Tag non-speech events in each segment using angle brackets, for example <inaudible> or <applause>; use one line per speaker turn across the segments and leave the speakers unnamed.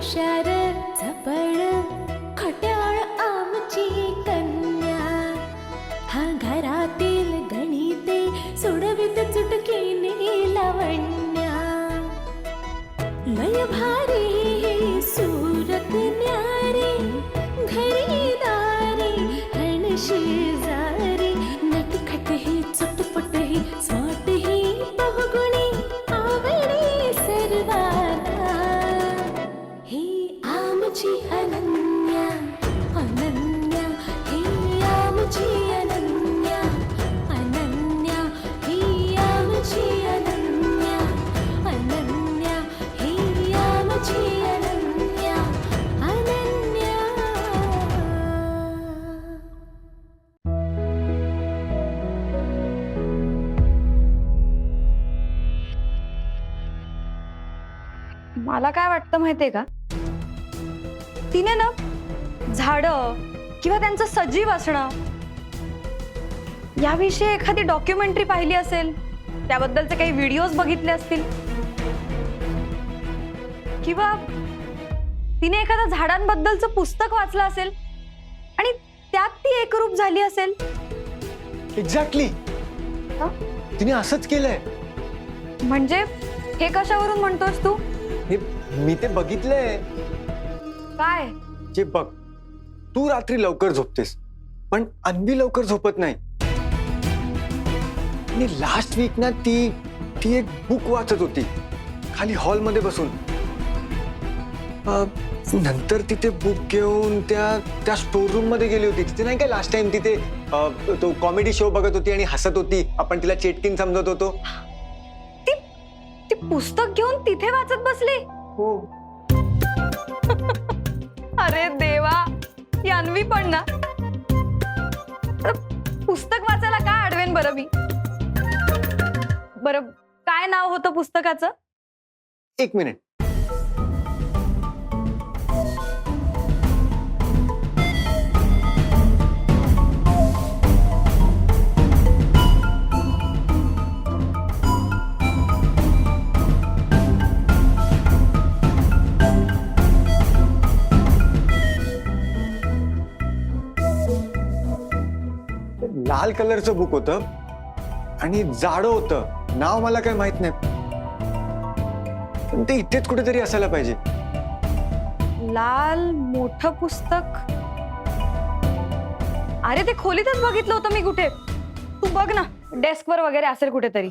shadow. माहितीये का? तिने ना झाडं किंवा त्यांचं सजीव असणं याविषयी एखादी डॉक्युमेंटरी पाहिली असेल त्याबद्दलचे काही व्हिडिओज बघितले असतील. किंवा तिने एखादं झाडांबद्दलचं पुस्तक वाचलं असेल आणि त्यात ती एकरूप झाली असेल.
एक्झॅक्टली? तिने असंच केलंय.
म्हणजे हे कशावरून म्हणतोस तू?
हे मी ते बघितलंय.
काय?
जे बघ तू रात्री लवकर झोपतेस पण अन्वी लवकर झोपत नाही. आणि लास्ट वीक ना ती ती एक बुक वाचत होती खाली हॉलमध्ये बसून. अं, नंतर तिथे बुक घेऊन त्या त्या स्टोर रूममध्ये गेली होती. तिथे नाही का लास्ट टाइम तिथे अं, तो कॉमेडी शो बघत होती आणि हसत होती. आपण तिला चेटकिन समजत होतो.
ती ती पुस्तक घेऊन तिथे वाचत बसली?
हो. <laughs>
अरे देवा अन्वी पण ना? पुस्तक वाचायला काय आडवेन बरं मी? बरं काय नाव होतं पुस्तकाचं?
एक मिनिट. लाल कलरचं बुक होतं आणि जाडं होतं. नाव मला काही माहीत नाही. पण ते इथेच कुठेतरी असायला पाहिजे.
लाल मोठं पुस्तक? अरे ते खोलीतच बघितलं होतं मी कुठे? तू बघ ना डेस्कवर वगैरे असेल कुठेतरी.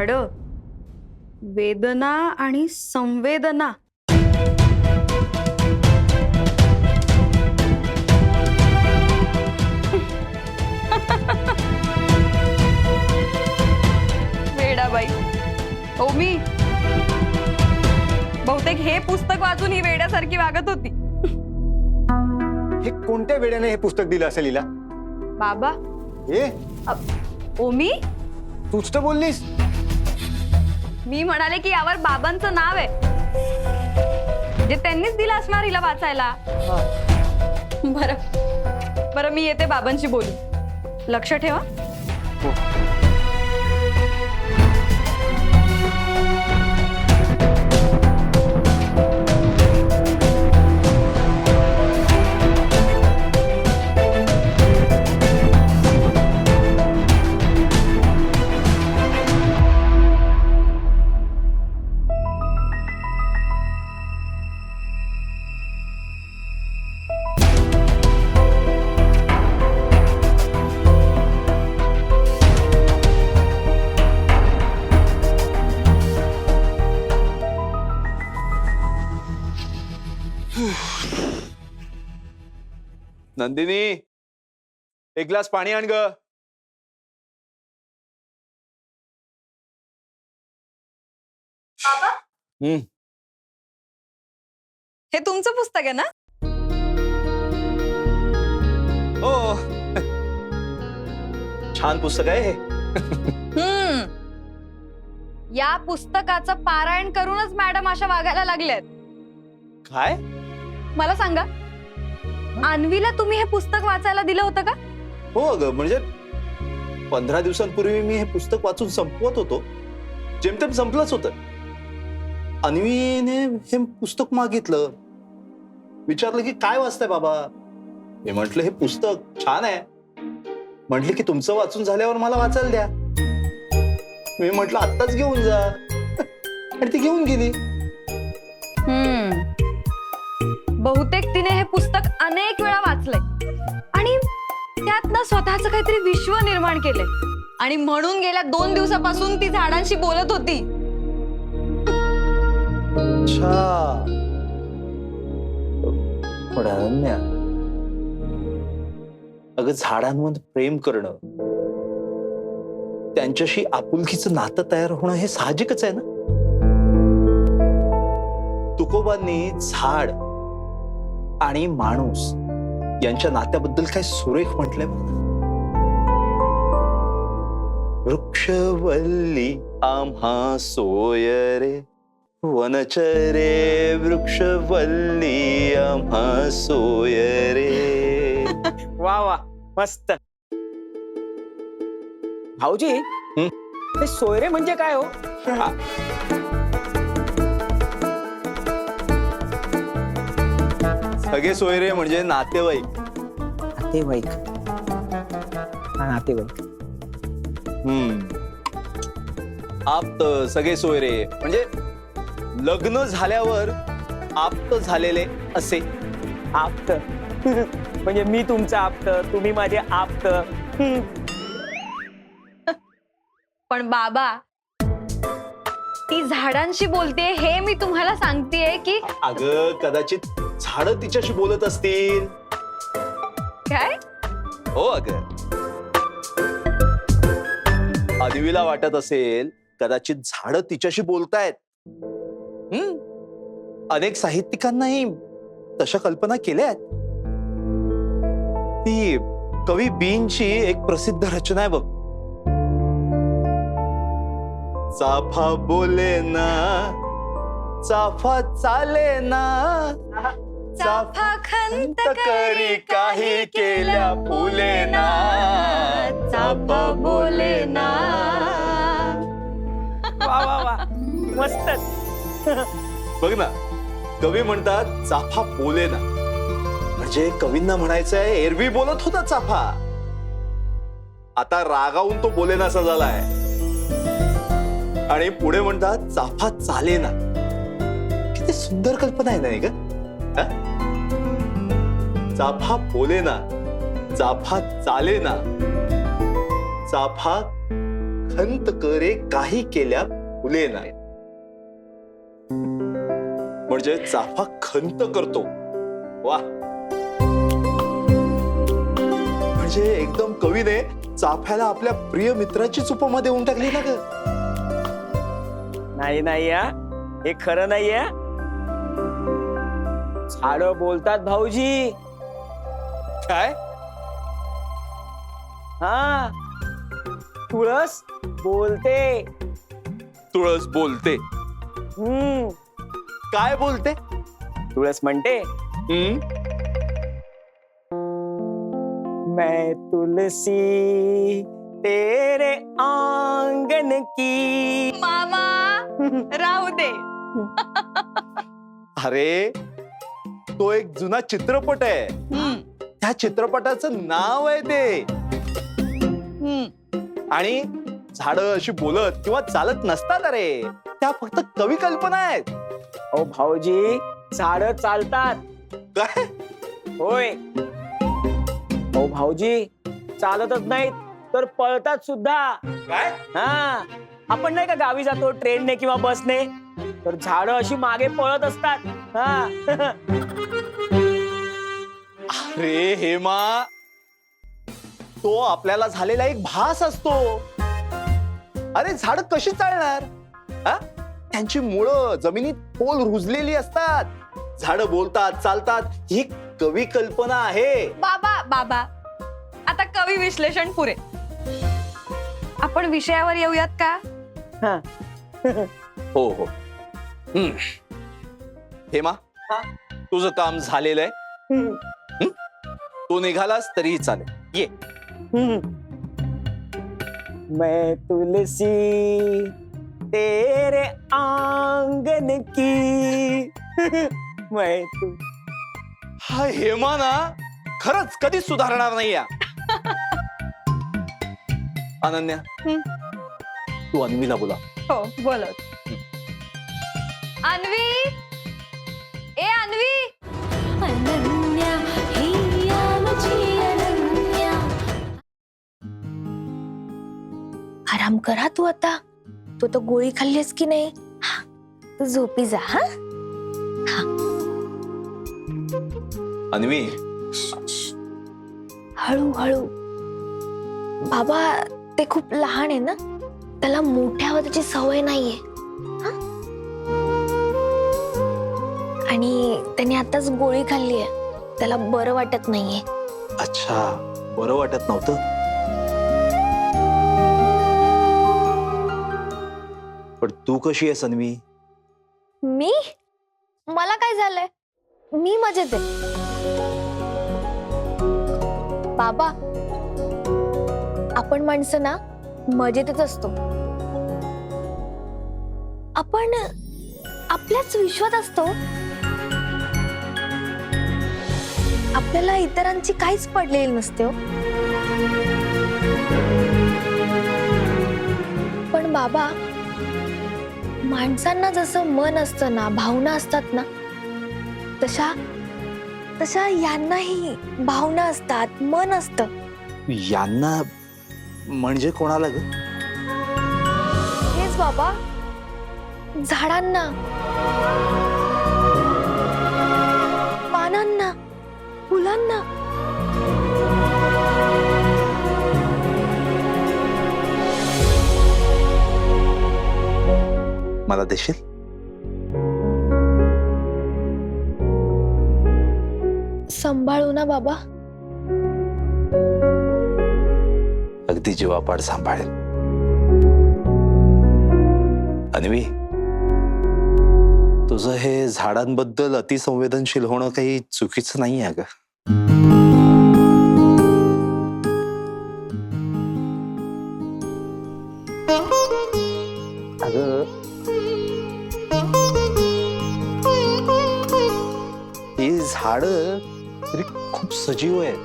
झाड वेदना आणि संवेदना. वेडाबाई. हो मी. बहुतेक हे पुस्तक वाचून ही वेड्यासारखी वागत होती.
हे कोणत्या वेळेने हे पुस्तक दिलं असेल हिला?
बाबा.
ए
ओमी
तूच तर बोललीस.
मी म्हणाले की यावर बाबांचं नाव आहे. जे त्यांनीच दिलं असणार हिला वाचायला. बरं. बरं मी येते बाबांशी बोलू लक्ष ठेवा.
हो.
नंदिनी एक ग्लास पाणी आण ग. हम्म.
हे तुमचं पुस्तक आहे ना?
हो. छान पुस्तक आहे हे.
हम्म. या पुस्तकाचं पारायण करूनच मॅडम अशा वागायला लागल्यात
काय?
मला सांगा. अन्वीला तुम्ही हे पुस्तक वाचायला दिलं होतं का?
हो अगं म्हणजे पंधरा दिवसांपूर्वी मी हे पुस्तक वाचून संपवत होतो. जेमतेम संपलंच होतं. अन्वीने हे पुस्तक मागितलं. विचारलं की काय वाचताय बाबा? मी म्हंटल हे पुस्तक छान आहे. म्हटले की तुमचं वाचून झाल्यावर मला वाचायला द्या. मी म्हंटल आत्ताच घेऊन जा. <laughs> आणि ती घेऊन गेली.
हम्म. बहुतेक तिने हे पुस्तक अनेक वेळा वाचलंय. आणि त्यातनं स्वतःच काहीतरी विश्व निर्माण केलंय. आणि म्हणून गेल्या दोन दिवसापासून ती झाडांशी बोलत होती.
अग पण अनन्या अगं प्रेम करणं त्यांच्याशी आपुलकीचं नातं तयार होणं हे साहजिकच आहे ना? तुकोबांनी झाड आणि माणूस यांच्या नात्याबद्दल काय सुरेख म्हटलंय. वृक्षवल्ली आम्हा सोय रे. वनचरे वृक्षवल्ली आम्हा सोय रे.
वा वा मस्त. भाऊजी?
हे?
सोयरे म्हणजे काय हो.
सगळे सोयरे म्हणजे नातेवाईक.
नातेवाईक. हा नातेवाईक.
हम्म. आप्त सगळे सोयरे. म्हणजे लग्न झाल्यावर आप्त झालेले असे.
आप्त. <laughs> म्हणजे मी तुमचं आप्त तुम्ही माझे आप्त. हं. <laughs>
पण बाबा ती झाडांशी बोलते हे मी तुम्हाला सांगतेय की
अगं कदाचित झाड तिच्याशी बोलत असतील?
काय?
हो अग. अन्वीला वाटत असेल कदाचित झाड तिच्याशी बोलतायत. हम्म. अनेक साहित्यिकांनाही तशा कल्पना केल्या आहेत ती कवी बीनची एक प्रसिद्ध रचना आहे बघ. चाफा बोले ना चाफा चाले ना
चाफा खंत
करी काही केल्या फुलेना.
चाफा बोले ना
वा वा वा. मस्तच
बघ ना कवी म्हणतात चाफा बोले ना म्हणजे कवींना म्हणायचंय एरवी बोलत होता चाफा. आता रागावून तो बोलेनासा झालाय. आणि पुढे म्हणतात चाफा चाले ना किती सुंदर कल्पना आहे नाही का चाफा बोले ना चाफा चाले ना. चाफा खंत करे काही केल्या फुले ना. म्हणजे चाफा खंत करतो. वा. म्हणजे एकदम कवीने चाफ्याला आपल्या प्रिय मित्राचीच उपमा देऊन टाकली ना ग.
नाही नाही या हे खरं नाही या झाड बोलतात भाऊजी.
काय?
हा. तुळस बोलते.
तुळस बोलते.
हम्म.
काय बोलते?
तुळस म्हणते.
हम्म.
मैं तुलसी तेरे आँगन की.
मामा राहू दे. <laughs>
अरे तो एक जुना चित्रपट आहे.
हम्म,
त्या चित्रपटाचं नाव आहे ते. आणि झाड अशी बोलत किंवा चालत नसतात अरे. त्या फक्त कवी कल्पना आहेत.
ओ भाऊजी झाड चालतात.
काय?
होय. ओ भाऊजी चालतच नाहीत तर पळतात सुद्धा.
काय?
हा. आपण नाही का गावी जातो ट्रेनने किंवा बसने तर झाड अशी मागे पळत असतात. हा. <laughs>
अरे हेमा तो आपल्याला झालेला एक भास असतो. अरे झाड कशी चालणार? हा? त्यांची मुळं जमिनीत खोल रुजलेली असतात. झाड बोलतात चालतात ही कवी कल्पना आहे.
बाबा बाबा आता कवी विश्लेषण पुरे. आपण विषयावर येऊयात का?
हा.
हो हो. हम्म. हेमा
हा?
तुझं काम झालेलं आहे. तू निघालास तरीही चालेल. ये.
मैं तुलसी तेरे आंगन की. <laughs> मैं तु
हा हेमा ना खरंच कधीच सुधारणार नाही या <laughs> अनन्या.
हम्म.
तू अन्वीला बोला.
हो बोलत अन्वी!
आराम करा तू आता. तू तर गोळी खाल्लीस की नाही? हा, तू झोपी जा हा?
अन्वी.
हळू हळू बाबा ते खूप लहान आहे ना? त्याला मोठ्या आवाजाची सवय नाहीये. हा? आणि त्याने आताच गोळी खाल्ली आहे त्याला बरं वाटत नाहीये.
अच्छा बरं वाटत नव्हतं? पण तू कशी आहेस अन्वी
मी? मला काय झालंय? मी मजेत आहे. बाबा आपण माणसं ना मजेतच असतो. आपण आपल्याच विश्वात असतो. आपल्याला इतरांची काहीच पडलेली नसते हो. पण बाबा माणसांना जसं मन असतं ना भावना असतात ना तशा तशा यांनाही भावना असतात मन असतं.
यांना म्हणजे कोणाला ग?
हेच बाबा झाडांना. पानांना फुलांना.
मला देशील?
सांभाळू ना बाबा.
अगदी जीवापाड सांभाळेल. अन्वी तुझं हे झाडांबद्दल अतिसंवेदनशील होणं काही चुकीचं नाही आहे ग अगं झाड तरी खूप सजीव आहेत.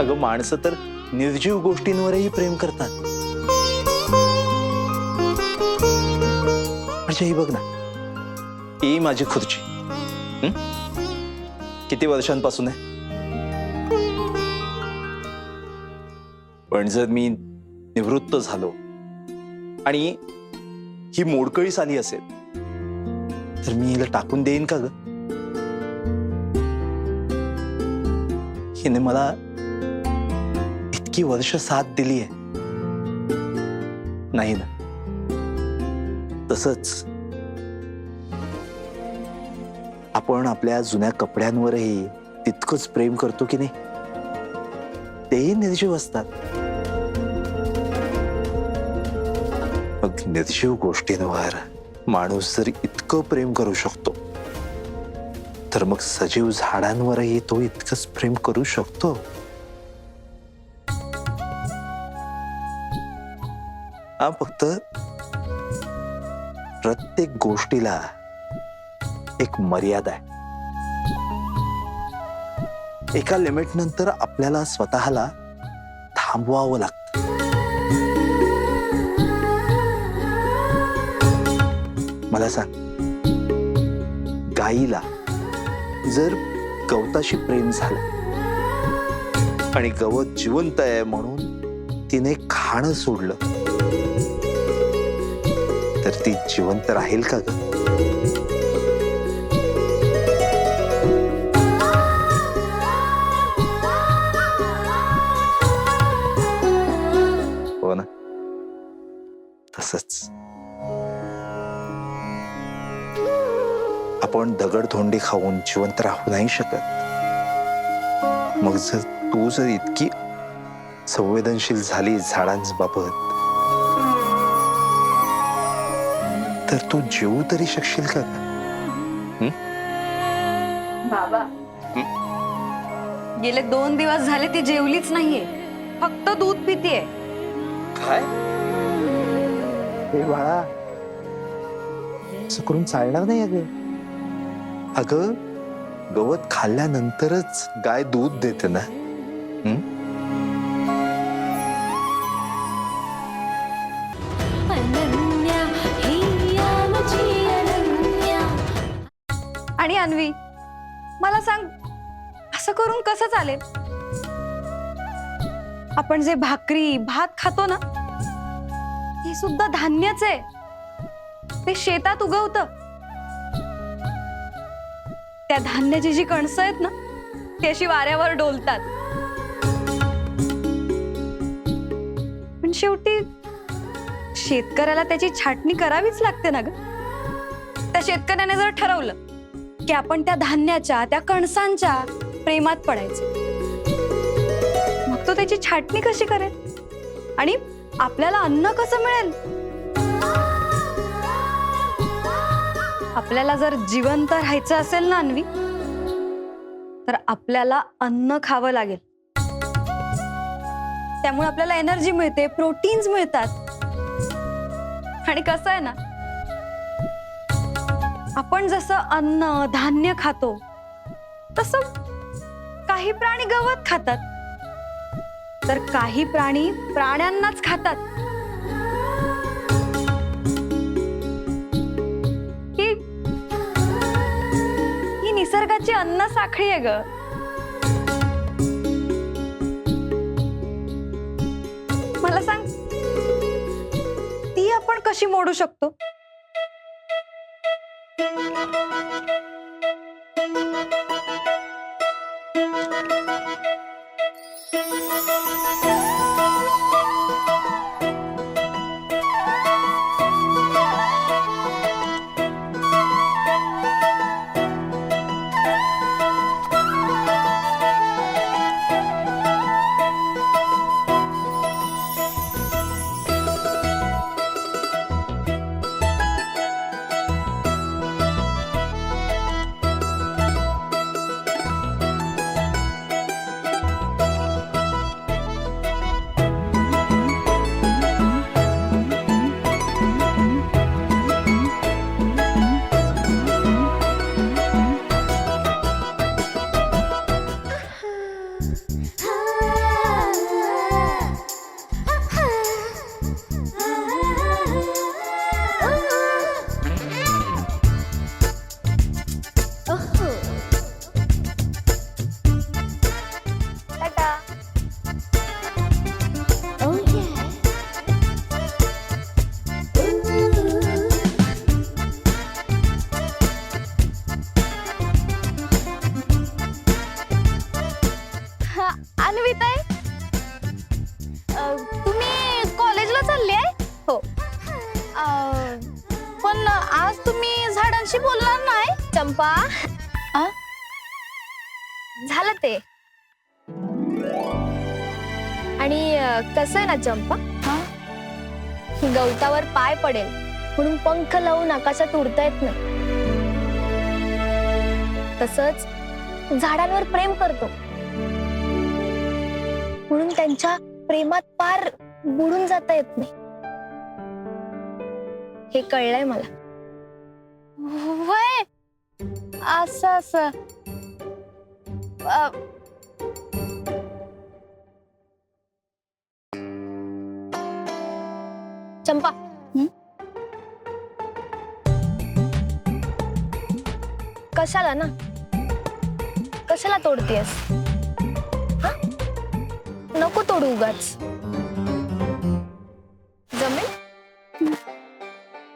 अगं माणसं तर निर्जीव गोष्टींवरही प्रेम करतात. म्हणजे ही बघ ना ही माझी खुर्ची. किती वर्षांपासून आहे? पण जर मी निवृत्त झालो आणि ही मोडकळीस आली असेल तर मी हिला टाकून देईन का ग? हिने मला इतकी वर्ष साथ दिली आहे. नाही ना. तसंच आपण आपल्या जुन्या कपड्यांवरही तितकंच प्रेम करतो की नाही? तेही निर्जीव असतात. मग निर्जीव गोष्टींवर माणूस जर इतकं प्रेम करू शकतो तर मग सजीव झाडांवरही तो इतकंच प्रेम करू शकतो? हा फक्त प्रत्येक गोष्टीला एक मर्यादा आहे. एका लिमिट नंतर आपल्याला स्वतःला थांबवावं लागतं. मला सांग गाईला जर गवताशी प्रेम झालं आणि गवत जिवंत आहे म्हणून तिने खाणं सोडलं तर ती जिवंत राहील का ग? आपण दगडधोंडी खाऊन जिवंत राहू नाही शकत. मग जर तू जर इतकी संवेदनशील झाली झाडांबाबत तर तू जेवू तरी शकशील का?
बाबा. गेले दोन दिवस झाले ती जेवलीच नाहीये. फक्त दूध पितीये.
काय? हे बाळा. करून चालणार नाही अगं. अगं गवत खाल्ल्यानंतरच गाय दूध देते ना.
अनन्या अनन्या.
आणि अन्वी मला सांग असं करून कसं चालेल? आपण जे भाकरी भात खातो ना ते सुद्धा धान्यच आहे. ते शेतात उगवत. त्या धान्याची जी कणसं आहेत ना ती अशी वाऱ्यावर डोलतात. पण शेवटी शेतकऱ्याला त्याची छाटणी करावीच लागते ना ग? त्या शेतकऱ्याने जर ठरवलं की आपण त्या धान्याच्या त्या कणसांच्या प्रेमात पडायचं मग तो त्याची छाटणी कशी करेल? आणि आपल्याला अन्न कसं मिळेल? आपल्याला जर जिवंत राहायचं असेल ना अन्वी तर आपल्याला अन्न खावं लागेल. त्यामुळे आपल्याला एनर्जी मिळते प्रोटीन्स मिळतात. आणि कसं आहे ना आपण जसं अन्न धान्य खातो तसं काही प्राणी गवत खातात. तर काही प्राणी प्राण्यांनाच खातात. निसर्गाची अन्न साखळी आहे ग. मला सांग ती आपण कशी मोडू शकतो?
कसं आहे ना चंपा? गवतावर पाय पडेल म्हणून पंख लावून आकाशात उडता येत नाही. तसंच झाडांवर प्रेम करतो. म्हणून त्यांच्या प्रेमात पार बुडून जाता येत नाही. हे कळलंय मला. वय! असं असं. चंपा. कशाला ना? कशाला तोडतेस नको तोडू उगाच. जमेल?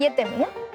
येते मी हं?